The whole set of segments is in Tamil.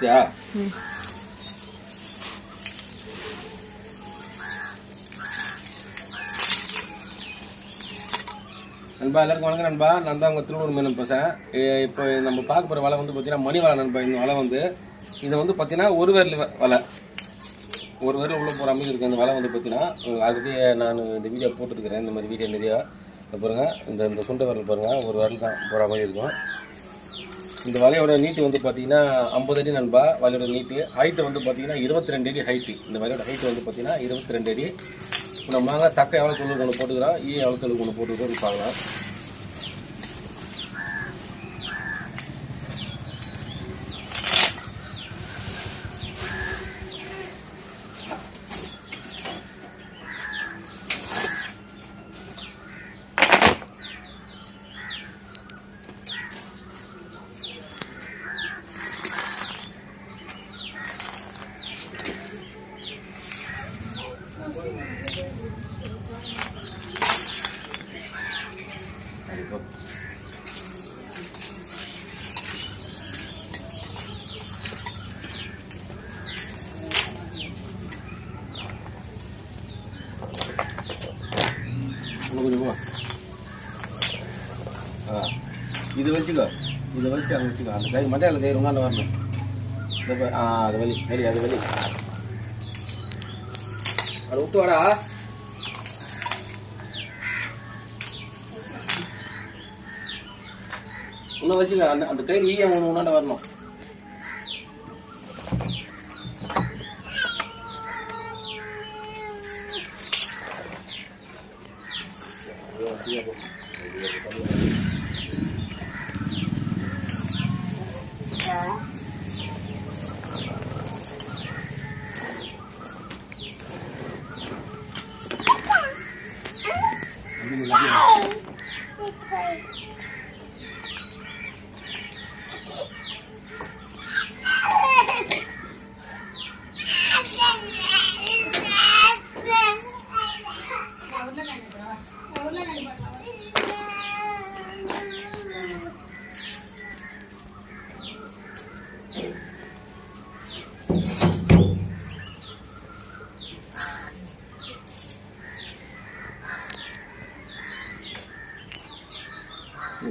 சரியா நண்பா எல்லாருக்கும் வணக்கம் நண்பா. நான் தான் உங்கள் திருவள்ளூர் மேலும் பேசுகிறேன் இப்போ நம்ம பார்க்க போகிற வலை வந்து பார்த்தீங்கன்னா மணி வலை நண்பா. இந்த வலை வந்து இதை வந்து பார்த்தீங்கன்னா ஒரு விரல் வலை. ஒரு விரல் உள்ளே போகிற மாதிரி இருக்குது இந்த வலை வந்து பார்த்தீங்கன்னா ஆல்ரெடி நான் இந்த வீடியோ போட்டுருக்கிறேன். இந்த மாதிரி வீடியோ நிறையா. பாருங்கள் இந்த இந்த சுண்டை விரல் பாருங்கள் ஒரு விரல் தான் போகிற மாதிரி இருக்கும். இந்த வலையோட நீட்டு வந்து பார்த்தீங்கன்னா ஐம்பது அடி நண்பா வலையோட நீட்டு. ஹைட்டு வந்து பார்த்தீங்கன்னா இருபத்தி ரெண்டு அடி ஹைட்டு இந்த வலையோட ஹைட்டு வந்து பார்த்தீங்கன்னா இருபத்தி ரெண்டு அடி. இப்போ நம்ம தக்க எவ்வளோ தொழில் ஒன்று போட்டுக்கிறோம் ஈ எவ்வளோ தொழில் ஒன்று போட்டுக்கிறோம்னு பார்க்கலாம். இது வச்சுக்கோ இதை வச்சு அங்கே வச்சுக்கோ அந்த கயிறு மட்டையில் கயிறு உண்டாண்ட வரணும் இந்த பா- ஆ அது வலி வலி அது வலி அதை விட்டு வாடா. இன்னும் வச்சுக்க அந்த அந்த கயிறு ஈயம் ஒன்று ஒன்றாண்ட வரணும். mình Thank you.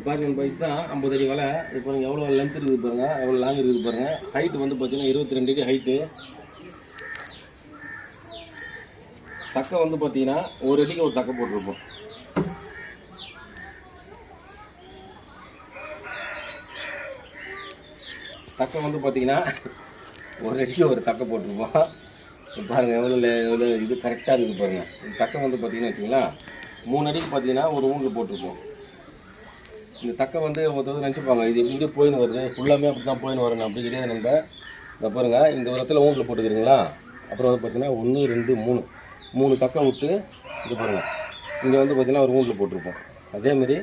பாருங்க பைக் தான் ஐம்பது அடி வலை. இப்போ பாருங்க எவ்வளோ லென்த் இருக்குது பாருங்க எவ்வளோ லாங் இருக்குது பாருங்க. ஹைட் வந்து பார்த்தீங்கன்னா இருபத்தி ரெண்டு அடி ஹைட்டு தக்கை வந்து பார்த்தீங்கன்னா ஒரு அடிக்கு ஒரு தக்கை போட்டிருப்போம். தக்கை வந்து பார்த்தீங்கன்னா ஒரு அடிக்கு ஒரு தக்கை போட்டிருப்போம். பாருங்கள் பாருங்க எவ்வளோ எவ்வளோ இது கரெக்டாக இருக்குது பாருங்க. இந்த தக்கை வந்து பார்த்தீங்கன்னா வச்சுங்களேன் மூணு அடிக்கு பார்த்தீங்கன்னா ஒரு ஊங்கில் போட்டிருப்போம். இந்த தக்கை வந்து ஒருத்தர் நினச்சிப்பாங்க. இது இப்படி போயின்னு வருது. ஃபுல்லாமே அப்படி தான் போயின்னு வரணும் அப்படி கிடையாது நண்ப. இந்த பாருங்க. இந்த உரத்தில் இடத்துல ஊங்கில் போட்டுக்கிறீங்களா? அப்புறம் வந்து பார்த்தீங்கன்னா ஒன்று ரெண்டு மூணு. மூணு தக்கை விட்டு இது பாருங்கள் இங்கே வந்து பார்த்தீங்கன்னா ஒரு ஊண்டில் போட்டிருப்போம். அதேமாரி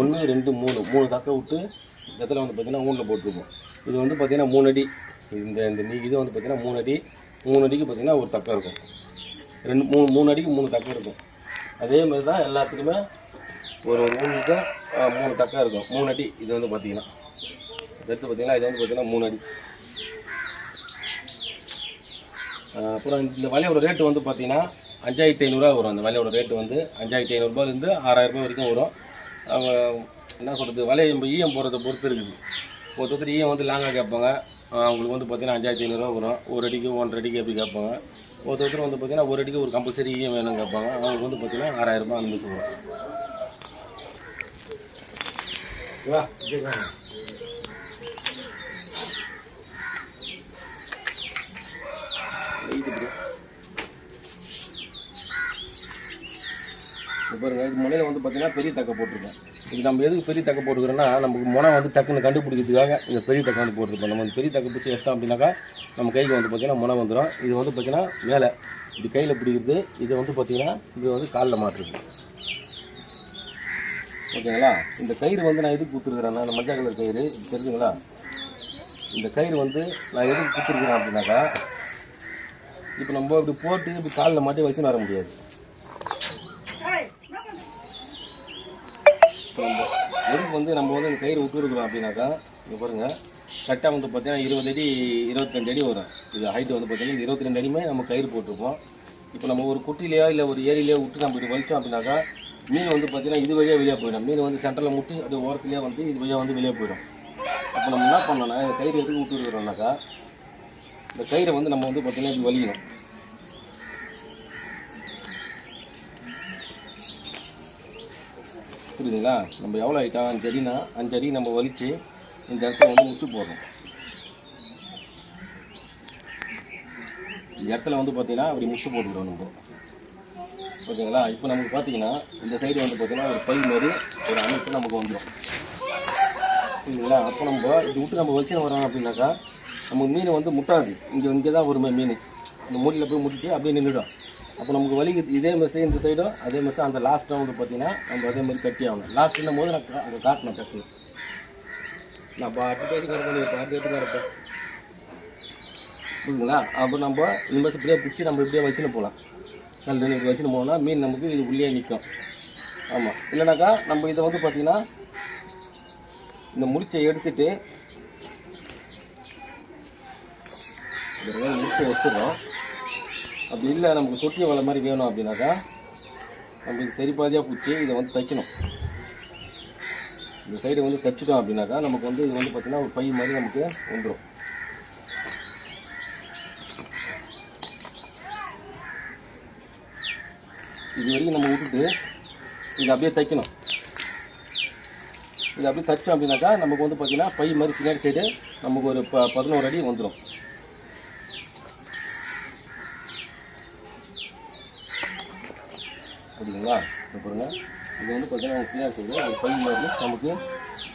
ஒன்று ரெண்டு மூணு. மூணு தக்கை விட்டு இந்த இடத்துல வந்து பார்த்தீங்கன்னா ஊண்டில் போட்டிருப்போம். இது வந்து பார்த்தீங்கன்னா மூணு அடி. இந்த இந்த நீ இது வந்து பார்த்தீங்கன்னா மூணு அடி. மூணு அடிக்கு பார்த்தீங்கன்னா ஒரு தக்கை இருக்கும். ரெண்டு மூணு மூணு அடிக்கு மூணு தக்கை இருக்கும். அதே மாதிரி தான் எல்லாத்துக்குமே ஒரு ஒரு ஊனுக்கு மூணு தக்கா இருக்கும். மூணு அடி. இது வந்து பார்த்தீங்கன்னா இது எடுத்து பார்த்தீங்கன்னா இது வந்து பார்த்தீங்கன்னா மூணு அடி. அப்புறம் இந்த வலையோட ரேட்டு வந்து பார்த்தீங்கன்னா அஞ்சாயிரத்தி ஐநூறுரூவா வரும். அந்த வலையோட ரேட்டு வந்து அஞ்சாயிரத்தி ஐநூறுரூபாலேருந்து ஆறாயிரரூபா வரைக்கும் வரும். அவங்க என்ன சொல்கிறது வலையை ஈயம் போகிறத பொறுத்து இருக்குது. ஒருத்தர் ஈயம் வந்து லாங்காக கேட்பாங்க. அவங்களுக்கு வந்து பார்த்தீங்கன்னா அஞ்சாயிரத்தி ஐநூறுரூவா வரும். ஒரு அடிக்கு ஒன்றரை அடிக்கு எப்படி கேட்பாங்க? ஒருத்தர் வந்து பார்த்தீங்கன்னா ஒரு அடிக்கு ஒரு கம்பல்சரி ஈயம் வேணும்னு கேட்பாங்க. அவங்களுக்கு வந்து பார்த்தீங்கன்னா ஆறாயிரம் ரூபாய் அந்த மாதிரி சொல்லுவாங்க. வா பாருங்க இது முனையில் வந்து பார்த்தீங்கன்னா பெரிய தக்கை போட்டிருக்கேன் இது நம்ம எதுக்கு பெரிய தக்கை போட்டுக்கிறோன்னா நமக்கு முனை வந்து டக்குன்னு கண்டுபிடிக்கிறதுக்காக இந்த பெரிய தக்கை வந்து போட்டிருப்போம். நம்ம பெரிய தக்கை பிடிச்சி எடுத்தோம் அப்படின்னாக்கா நம்ம கைக்கு வந்து பார்த்தீங்கன்னா முனை வந்துடும் இது வந்து பார்த்தீங்கன்னா மேலே. இது கையில் பிடிக்கிறது இது வந்து பார்த்தீங்கன்னா இது வந்து காலில் மாட்டுறது. ஓகேங்களா? இந்த கயிறு வந்து நான் எதுக்கு கொடுத்துருக்குறேன்னா இந்த மஞ்சள் கலர் கயிறு தெரிஞ்சுங்களா? இந்த கயிறு வந்து நான் எதுக்கு கொடுத்துருக்குறேன் அப்படின்னாக்கா இப்போ நம்ம இப்படி போட்டு இப்படி காலில் மாட்டி வச்சுன்னு வர முடியாது. எதுக்கு வந்து நம்ம வந்து இந்த கயிறு விட்டுருக்குறோம் அப்படின்னாக்கா இங்கே பாருங்கள் கரெக்டாக வந்து பார்த்தீங்கன்னா இருபது அடி இருபத்தி ரெண்டு அடி வரும். இது ஹைட் வந்து பார்த்தீங்கன்னா இந்த இருபத்தி ரெண்டு அடிமே நம்ம கயிறு போட்டிருப்போம். இப்போ நம்ம ஒரு குட்டிலேயோ இல்லை ஒரு ஏரியிலையோ விட்டு நம்ம இப்படி வலிச்சோம் அப்படின்னாக்கா மீன் வந்து பார்த்தீங்கன்னா இது வழியாக வெளியே போயிடும். மீன் வந்து சென்டரில் முட்டி அது ஓரத்துலேயே வந்து இது வழியாக வந்து வெளியே போயிடும். அப்போ நம்ம என்ன பண்ணோம்னா இந்த கயிறு எதுக்கு விட்டு விடுறோம்னாக்கா இந்த கயிறை வந்து நம்ம வந்து பார்த்திங்கன்னா இப்படி வலிக்கணும் புரியுதுங்களா? நம்ம எவ்வளோ ஆகிட்டோம் அஞ்சு அடினா அஞ்சு அடி நம்ம வலித்து இந்த இடத்துல வந்து முச்சு போடுறோம். இந்த இடத்துல வந்து பார்த்தீங்கன்னா அப்படி முச்சு போட்டுக்கிறோம் நம்ம. ஓகேங்களா இப்போ நமக்கு பார்த்தீங்கன்னா இந்த சைடு வந்து பார்த்தீங்கன்னா ஒரு பை மாதிரி ஒரு அமைப்பு நமக்கு வந்துடும் சரிங்களா அப்போ நம்ம இது விட்டு நம்ம வச்சு வரோம் அப்படின்னாக்கா நம்ம மீன் வந்து முட்டாது. இங்கே இங்கே தான் ஒரு மீன். அந்த மூடியில் போய் முட்டிட்டு அப்படியே நின்றுடும். அப்போ நமக்கு வலி இதே மெஸ்ஸே இந்த சைடும் அதே மெஸ்ஸு அந்த லாஸ்ட் வந்து பார்த்தீங்கன்னா நம்ம அதே மாதிரி கட்டி ஆகணும். லாஸ்ட்டுன்னும் போது நான் அங்கே காட்டணும் கட்டி. நான் பாட்டு பேசி கிடப்பேன் நீங்கள் பாட்டு கேட்டு கிடப்பேன் புரியுதுங்களா? அப்போ நம்ம இந்த மாதிரி இப்படியே பிடிச்சி நம்ம இப்படியே வச்சுன்னு போகலாம். கல் இப்படி வச்சுன்னு போனோம்னா மீன் நமக்கு இது உள்ளே நிற்கும் ஆமாம் இல்லைனாக்கா நம்ம இதை வந்து பார்த்திங்கன்னா இந்த முடிச்சை எடுத்துட்டு முடிச்சை எடுத்துடுறோம். அப்படி இல்லை நமக்கு தொட்டிய வலை மாதிரி வேணும் அப்படின்னாக்கா நம்ம இது சரி பாதியாக பிடிச்சி இதை வந்து தைக்கணும். இந்த சைடு வந்து தைச்சிட்டோம் அப்படின்னாக்கா நமக்கு வந்து இது வந்து பார்த்திங்கன்னா ஒரு பை மாதிரி நமக்கு வந்துடும். இது வரைக்கும் நம்ம விட்டுட்டு இது அப்படியே தைக்கணும். இது அப்படியே தைச்சோம் அப்படின்னாக்கா நமக்கு வந்து பார்த்தீங்கன்னா பை மாதிரி பின்னாடி சைடு நமக்கு ஒரு ப பதினோரு அடி வந்துடும் அப்படிங்களா இப்போ இது வந்து பார்த்தீங்கன்னா பின்னாடி சைடு பை மாதிரி நமக்கு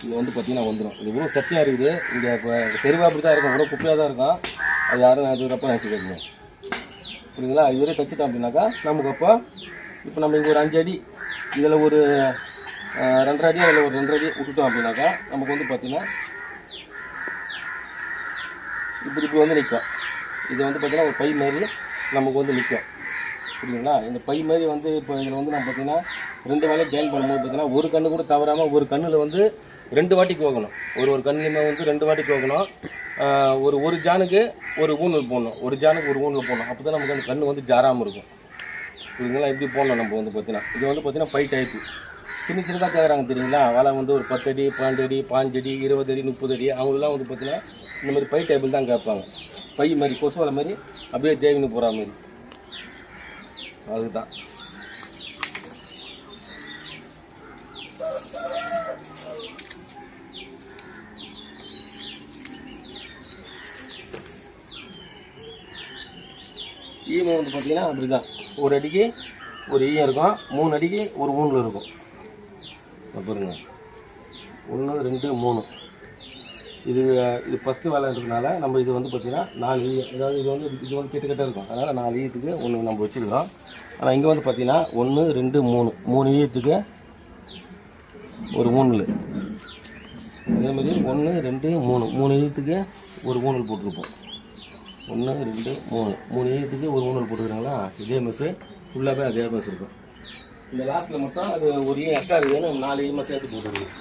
இது வந்து பார்த்தீங்கன்னா வந்துடும் இது இவ்வளோ சட்டியாக இருக்குது. இங்கே இப்போ தெருவாக அப்படி தான் இருக்கும். இவ்வளோ குப்பையாக தான் இருக்கும். அது யாரும் அது தப்பாக நினச்சிக்கிறீங்க புரியுதுங்களா? இதுவரை தைச்சிட்டோம் அப்படின்னாக்கா நமக்கு அப்போ இப்போ நம்ம இங்கே ஒரு அஞ்சு அடி இதில் ஒரு ரெண்டரை அடி அதில் ஒரு ரெண்டரை அடி விட்டுட்டோம் அப்படின்னாக்கா நமக்கு வந்து பார்த்திங்கன்னா இப்படி இப்படி வந்து நிற்கும் இது வந்து பார்த்தீங்கன்னா ஒரு பை மாதிரி நமக்கு வந்து நிற்கும் புரியுங்களா இந்த பை மாதிரி வந்து இப்போ இதில் வந்து நம்ம பார்த்தீங்கன்னா ரெண்டு வேலையை ஜாயின் பண்ணும்போது பார்த்தீங்கன்னா ஒரு கண்ணு கூட தவறாமல் ஒரு கண்ணில் வந்து ரெண்டு வாட்டி கோக்கணும் ஒரு ஒரு கண்ணுமே வந்து ரெண்டு வாட்டி கோக்கணும் ஒரு ஒரு ஜானுக்கு ஒரு ஊனல் போடணும். ஒரு ஜானுக்கு ஒரு ஊனல் போடணும். அப்போ தான் நமக்கு அந்த கண்ணு வந்து ஜாராமல் இருக்கும். புரியுதுங்களா எப்படி போடணும் நம்ம வந்து பார்த்தீங்கன்னா? இது வந்து பார்த்தீங்கன்னா பை டைப்பு சின்ன சின்னதாக கேட்குறாங்க தெரியுங்களா? வலை வந்து ஒரு பத்து அடி பன்னெண்டு அடி பாஞ்சு அடி இருபது அடி முப்பது அடி அவங்களாம் வந்து பார்த்தீங்கன்னா இந்த மாதிரி பை டைப்பில் தான் கேட்பாங்க. பை மாதிரி கொசு வலை மாதிரி அப்படியே தேவின்னு போகிற மாதிரி. அதுதான். ஈயம் வந்து பார்த்தீங்கன்னா அப்படி தான் ஒரு அடிக்கு ஒரு ஈயம் இருக்கும் மூணு அடிக்கு ஒரு ஊனில் இருக்கும். இங்க பாருங்க. ஒன்று ரெண்டு மூணு. இது இது ஃபஸ்ட்டு வேலைன்றதுனால நம்ம இது வந்து பார்த்திங்கன்னா நாலு ஈயம். அதாவது இது வந்து இது வந்து கிட்டக்கிட்ட இருக்கும். அதனால் நாலு ஈயத்துக்கு ஒன்று நம்ம வச்சுருக்கோம். ஆனால் இங்கே வந்து பார்த்திங்கன்னா ஒன்று ரெண்டு மூணு. மூணு ஈயத்துக்கு ஒரு ஊனல். அதேமாதிரி ஒன்று ரெண்டு மூணு. மூணு ஈயத்துக்கு ஒரு ஊனல் போட்டிருப்போம். ஒன்று ரெண்டு மூணு. மூணு ஈயத்துக்கு ஒரு ஊனல் போட்டுக்கிறாங்களா? இதே மெஸ்ஸு ஃபுல்லாகவே அதே மெஸ் இருக்கும். இந்த லாஸ்ட்டில் மட்டும் அது ஒரு ஈயம் எக்ஸ்ட்ரா இருக்குதுன்னு நாலு ஈயமாக சேர்த்து போட்டுருக்கோம்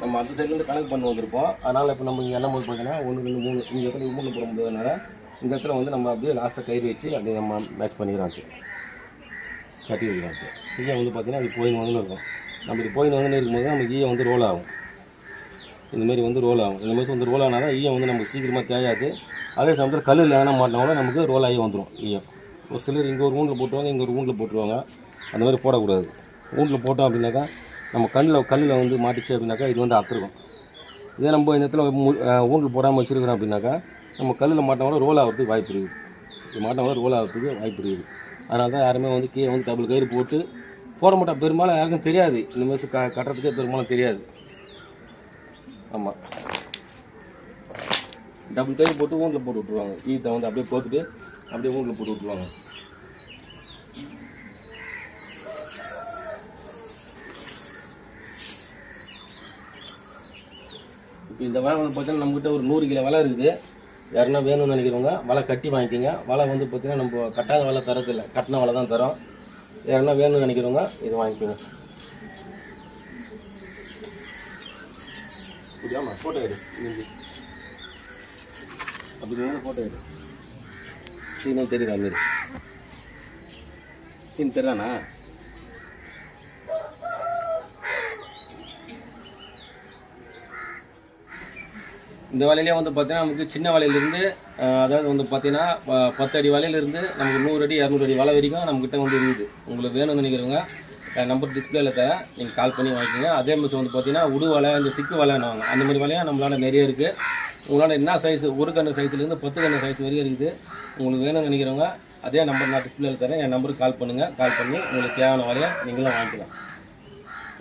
நம்ம அந்த சைட்லேருந்து கணக்கு பண்ணி வந்திருப்போம். அதனால் இப்போ நம்ம இங்கே என்ன போது பார்த்தீங்கன்னா ஒன்று ரெண்டு மூணு. இங்கே இடத்துல மூணு போட முடியாதனால இந்த இடத்துல வந்து நம்ம அப்படியே லாஸ்ட்டை கயிறு வச்சு அப்படியே நம்ம மேட்ச் பண்ணிக்கிறாங்க கட்டி வைக்கிறாங்க அது ஈயம் வந்து பார்த்தீங்கன்னா அது போயின்னு வந்து இருக்கும். நம்ம இது போயின்னு வந்து இருக்கும்போது நம்ம ஈயம் வந்து ரோல் ஆகும். இந்த மாதிரி வந்து ரோல் ஆகும். இந்த மாதிரி வந்து ரோல் ஆனால் தான் ஈயம் வந்து நமக்கு சீக்கிரமாக தேயாது. அதே சமயத்தில் கல்லில் எதனா மாட்டினா கூட நமக்கு ரோல் ஆகி வந்துடும் ஈயம். ஒரு சிலர் இங்கே ஒரு ஊண்டில் போட்டுருவாங்க இங்கே ஒரு ஊண்டில் போட்டுருவாங்க. அந்த மாதிரி போடக்கூடாது. ஊண்டில் போட்டோம் அப்படின்னாக்கா நம்ம கல்லில் கல்லில் வந்து மாட்டிச்சு அப்படின்னாக்கா இது வந்து அத்துருக்கும் இதே நம்ம இந்த இடத்துல ஊண்டில் போடாமல் வச்சுருக்கிறோம் அப்படின்னாக்கா நம்ம கல்லில் மாட்டினா கூட ரோல் ஆகிறதுக்கு வாய்ப்பு இருக்குது. இது மாட்டினா கூட ரோல் ஆகிறதுக்கு வாய்ப்பு இருக்குது. அதனால தான் யாருமே வந்து கீழே வந்து டபுள் கயிறு போட்டு போட மாட்டோம். பெரும்பாலும் யாருக்கும் தெரியாது. இந்த மாதிரி க கட்டுறதுக்கே பெரும்பாலும் தெரியாது. ஆமாம் டபுள் கயிறு போட்டு ஊனில் போட்டு விட்ருவாங்க ஈத்தை வந்து அப்படியே போட்டுட்டு அப்படியே ஊனில் போட்டு விட்ருவாங்க இப்போ இந்த வலை வந்து பார்த்தீங்கன்னா நம்மகிட்ட ஒரு நூறு கிலோ வலை இருக்குது. யாருன்னா வேணும்னு நினைக்கிறவங்க வலை கட்டி வாங்கிக்கோங்க. வலை வந்து பார்த்தீங்கன்னா நம்ம கட்டாத வலை தரதில்லை. கட்டின வலை தான் தரோம். யாருன்னா வேணும்னு நினைக்கிறவங்க இது வாங்கிக்கோங்க. ஆமாம் ஃபோட்டோ எடு. அப்படி நின்று ஃபோட்டோ எடு. சீனும் தெரியுதா மாரி சீன் தெரியாதாண்ணா? இந்த வலையிலே வந்து பார்த்தீங்கன்னா நமக்கு சின்ன வலையிலேருந்து அதாவது வந்து பார்த்தீங்கன்னா பத்து அடி வலையிலேருந்து நமக்கு நூறு அடி இரநூறு அடி வலை வரைக்கும் நம்மக்கிட்ட வந்து இருக்குது. உங்களுக்கு வேணும்னு நினைக்கிறவங்க நம்பர் டிஸ்பிளேல தரேன். நீங்கள் கால் பண்ணி வாங்கிக்கோங்க. அதே மாதிரி வந்து பார்த்தீங்கன்னா உடு வலை இந்த சிக்கு வலைன்னுவாங்க. அந்த மாதிரி வலையாக நம்மளால் நிறைய இருக்குது உங்களால் என்ன சைஸ் ஒரு கண்ணு சைஸ்லேருந்து பத்து கண்ணு சைஸ் வரைக்கும் இருக்குது. உங்களுக்கு வேணும்னு நினைக்கிறவங்க அதே நம்பர் நான் டிஸ்பிளேல தரேன். என் நம்பருக்கு கால் பண்ணுங்கள் கால் பண்ணி உங்களுக்கு தேவையான வலையை நீங்களும் வாங்கிக்கலாம்.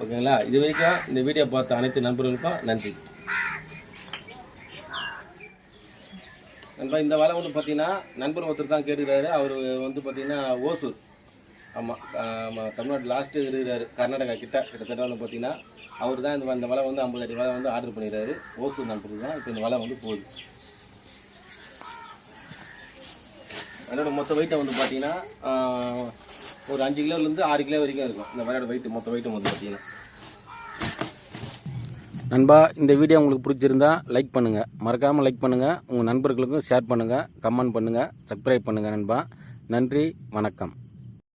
ஓகேங்களா? இது வரைக்கும் இந்த வீடியோ பார்த்த அனைத்து நண்பர்களுக்கும் நன்றி. நண்பா இந்த வலை வந்து பார்த்தீங்கன்னா நண்பர் ஒருத்தர் தான் கேட்டுக்கிறாரு. அவர் வந்து பார்த்தீங்கன்னா ஓசூர். ஆமாம் ஆமாம் தமிழ்நாடு லாஸ்ட்டு இருக்கிறாரு கர்நாடகா கிட்ட. கிட்டத்தட்ட வந்து பார்த்தீங்கன்னா அவர் தான் இந்த இந்த வலை வந்து ஐம்பது அடி வலை வந்து ஆர்டர் பண்ணிடுறாரு. ஓசூர் நண்பர்கள் தான் இப்போ இந்த வலை வந்து போகுது. அதோட மொத்த வெயிட்டை வந்து பார்த்தீங்கன்னா ஒரு அஞ்சு கிலோலேருந்து ஆறு கிலோ வரைக்கும் இருக்கும். இந்த வலையோட வெயிட் மொத்த வெயிட்டும் வந்து பார்த்தீங்கன்னா நண்பா இந்த வீடியோ உங்களுக்கு பிடிச்சிருந்தா லைக் பண்ணுங்கள் மறக்காமல் லைக் பண்ணுங்கள் உங்கள் நண்பர்களுக்கும் ஷேர் பண்ணுங்கள் கமெண்ட் பண்ணுங்கள் சப்ஸ்கிரைப் பண்ணுங்கள் நண்பா. நன்றி வணக்கம்.